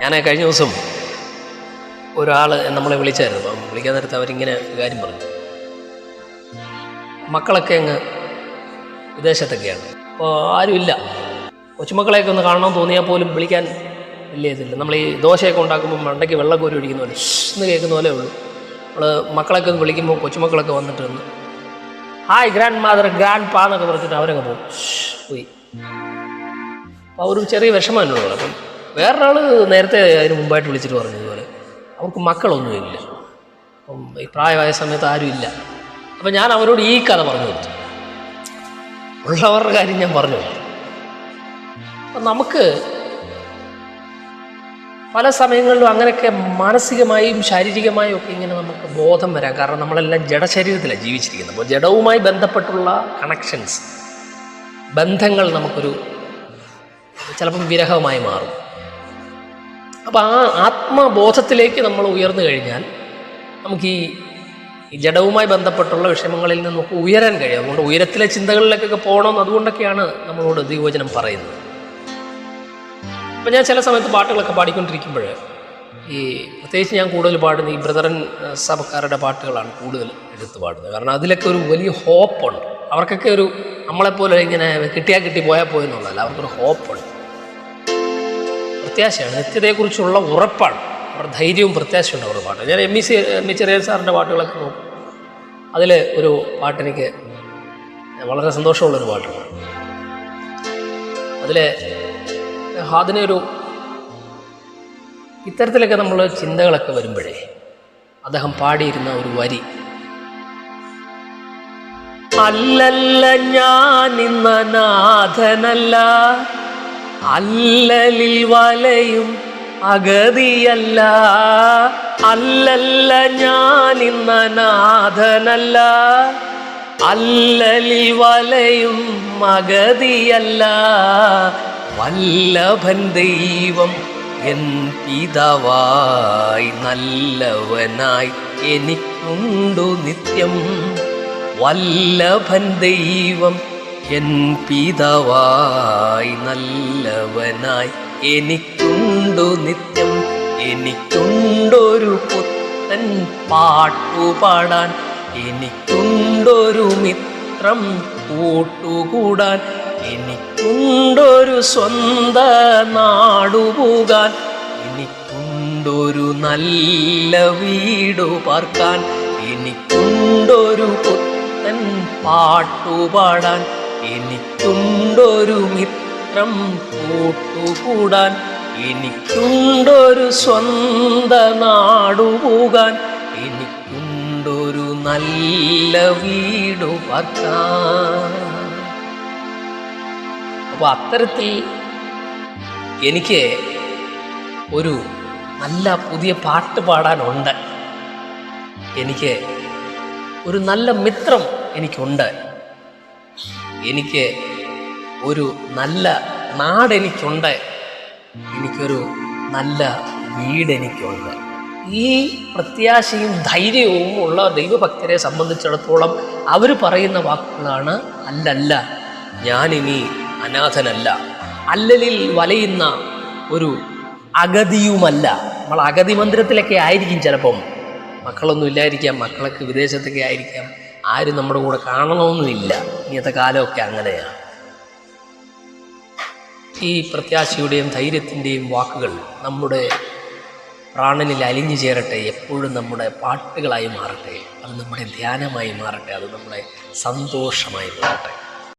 ഞാൻ കഴിഞ്ഞ ദിവസം ഒരാൾ നമ്മളെ വിളിച്ചായിരുന്നു. അപ്പം വിളിക്കാൻ നേരത്ത് അവരിങ്ങനെ കാര്യം പറഞ്ഞു. മക്കളൊക്കെ അങ്ങ് വിദേശത്തൊക്കെയാണ്. അപ്പോൾ ആരുമില്ല കൊച്ചുമക്കളെയൊക്കെ ഒന്ന് കാണണം തോന്നിയാൽ പോലും വിളിക്കാൻ വലിയ ഇതില്ല. നമ്മൾ ഈ ദോശയൊക്കെ ഉണ്ടാക്കുമ്പോൾ മണ്ടയ്ക്ക് വെള്ളം കോരി ഒഴിക്കുന്ന പോലെ എന്ന് കേൾക്കുന്ന പോലെ ഉള്ളൂ. നമ്മൾ മക്കളൊക്കെ ഒന്ന് വിളിക്കുമ്പോൾ കൊച്ചുമക്കളൊക്കെ വന്നിട്ട് വന്ന് ഹായ് ഗ്രാൻഡ് മാതർ ഗ്രാൻഡ് പാ എന്നൊക്കെ പറഞ്ഞിട്ട് അവരൊക്കെ പോകും. പോയി. അപ്പോൾ ഒരു ചെറിയ വിഷമം എന്നോട് അപ്പം വേറൊരാൾ നേരത്തെ അതിന് മുമ്പായിട്ട് വിളിച്ചിട്ട് പറഞ്ഞതുപോലെ അവർക്ക് മക്കളൊന്നുമില്ല. അപ്പം ഈ പ്രായമായ സമയത്ത് ആരും ഇല്ല അപ്പം ഞാൻ അവരോട് ഈ കഥ പറഞ്ഞു കൊടുത്തു ഉള്ളവരുടെ കാര്യം ഞാൻ പറഞ്ഞു അപ്പം നമുക്ക് പല സമയങ്ങളിലും അങ്ങനെയൊക്കെ മാനസികമായും ശാരീരികമായും ഒക്കെ ഇങ്ങനെ നമുക്ക് ബോധം വരാം. കാരണം നമ്മളെല്ലാം ജഡശരീരത്തിലാണ് ജീവിച്ചിരിക്കുന്നത്. അപ്പോൾ ജഡവുമായി ബന്ധപ്പെട്ടുള്ള കണക്ഷൻസ് ബന്ധങ്ങൾ നമുക്കൊരു ചിലപ്പം വിരഹമായി മാറും. അപ്പോൾ ആ ആത്മബോധത്തിലേക്ക് നമ്മൾ ഉയർന്നു കഴിഞ്ഞാൽ നമുക്ക് ഈ ജഡവുമായി ബന്ധപ്പെട്ടുള്ള വിഷമങ്ങളിൽ നിന്ന് നമുക്ക് ഉയരാൻ കഴിയും. അതുകൊണ്ട് ഉയരത്തിലെ ചിന്തകളിലേക്കൊക്കെ പോകണം അതുകൊണ്ടൊക്കെയാണ് നമ്മളോട് ദൈവവചനം പറയുന്നത്. അപ്പം ഞാൻ ചില സമയത്ത് പാട്ടുകളൊക്കെ പാടിക്കൊണ്ടിരിക്കുമ്പോൾ ഈ പ്രത്യേകിച്ച് ഞാൻ കൂടുതൽ പാടുന്ന ഈ ബ്രദറൻ സഭക്കാരുടെ പാട്ടുകളാണ് കൂടുതൽ എടുത്ത് പാടുന്നത്. കാരണം അതിലൊക്കെ ഒരു വലിയ ഹോപ്പുണ്ട്. അവർക്കൊക്കെ ഒരു നമ്മളെപ്പോലെ ഇങ്ങനെ കിട്ടിയാൽ കിട്ടി പോയാൽ പോയെന്നുള്ളതല്ല. അവർക്കൊരു ഹോപ്പുണ്ട്. പ്രത്യാശയാണ്. നിത്യതയെക്കുറിച്ചുള്ള ഉറപ്പാണ്. അവരുടെ ധൈര്യവും പ്രത്യാശയുണ്ട് അവരുടെ പാട്ട്. ഞാൻ M E C M E ചെറിയ സാറിന്റെ പാട്ടുകളൊക്കെ നോക്കും. അതിൽ ഒരു പാട്ടെനിക്ക് വളരെ സന്തോഷമുള്ളൊരു പാട്ടാണ്. അതിൽ അതിനൊരു ഇത്തരത്തിലൊക്കെ നമ്മൾ ചിന്തകളൊക്കെ വരുമ്പോഴേ അദ്ദേഹം പാടിയിരുന്ന ഒരു വരി. അല്ലല്ല ഞാൻ ഇന്ന നാഥനല്ല അല്ലലിൽ വലയും അഗതിയല്ല. അല്ലല്ല ഞാൻ ഇന്ന നാഥനല്ല അല്ലലിൽ വലയും അഗതിയല്ല. വല്ലഭൻ ദൈവം എൻ പിതാവായി നല്ലവനായി എനിക്കുണ്ടു നിത്യം. വല്ലഭൻ ദൈവം എൻ പിതാവായി നല്ലവനായി എനിക്കുണ്ടു നിത്യം? എനിക്കുണ്ടൊരു പുത്തൻ പാട്ടുപാടാൻ എനിക്കുണ്ടൊരു മിത്രം കൂട്ടുകൂടാൻ. എനിക്കുണ്ടൊരു സ്വന്ത നാടുപോകാൻ എനിക്കുണ്ടൊരു നല്ല വീടു പാർക്കാൻ. എനിക്കുണ്ടൊരു പുത്തൻ പാട്ടുപാടാൻ എനിക്കുണ്ടൊരു മിത്രം കൂട്ടുകൂടാൻ എനിക്കുണ്ടൊരു സ്വന്ത നാടുപോകാൻ എനിക്കുണ്ടൊരു നല്ല വീടു പാർക്കാൻ. അപ്പോൾ അത്തരത്തിൽ എനിക്ക് ഒരു നല്ല പുതിയ പാട്ട് പാടാനുണ്ട്. എനിക്ക് ഒരു നല്ല മിത്രം എനിക്കുണ്ട്. എനിക്ക് ഒരു നല്ല നാടെനിക്കുണ്ട്. എനിക്കൊരു നല്ല വീടെനിക്കുണ്ട്. ഈ പ്രത്യാശയും ധൈര്യവും ഉള്ള ദൈവഭക്തരെ സംബന്ധിച്ചിടത്തോളം അവർ പറയുന്ന വാക്കുകളാണ് അല്ലല്ല ഞാനിനി അനാഥനല്ല. അല്ലലിൽ വലയുന്ന ഒരു അഗതിയുമല്ല. നമ്മൾ അഗതി മന്ദിരത്തിലൊക്കെ ആയിരിക്കും ചിലപ്പം. മക്കളൊന്നും ഇല്ലായിരിക്കാം മക്കളൊക്കെ വിദേശത്തൊക്കെ ആയിരിക്കാം. ആരും നമ്മുടെ കൂടെ കാണണമെന്നില്ല. ഇന്നത്തെ കാലമൊക്കെ അങ്ങനെയാണ്. ഈ പ്രത്യാശയുടെയും ധൈര്യത്തിന്റെയും വാക്കുകൾ നമ്മുടെ പ്രാണനിൽ അലിഞ്ഞു ചേരട്ടെ. എപ്പോഴും നമ്മുടെ പാട്ടുകളായി മാറട്ടെ. അത് നമ്മുടെ ധ്യാനമായി മാറട്ടെ. അത് നമ്മുടെ സന്തോഷമായി മാറട്ടെ.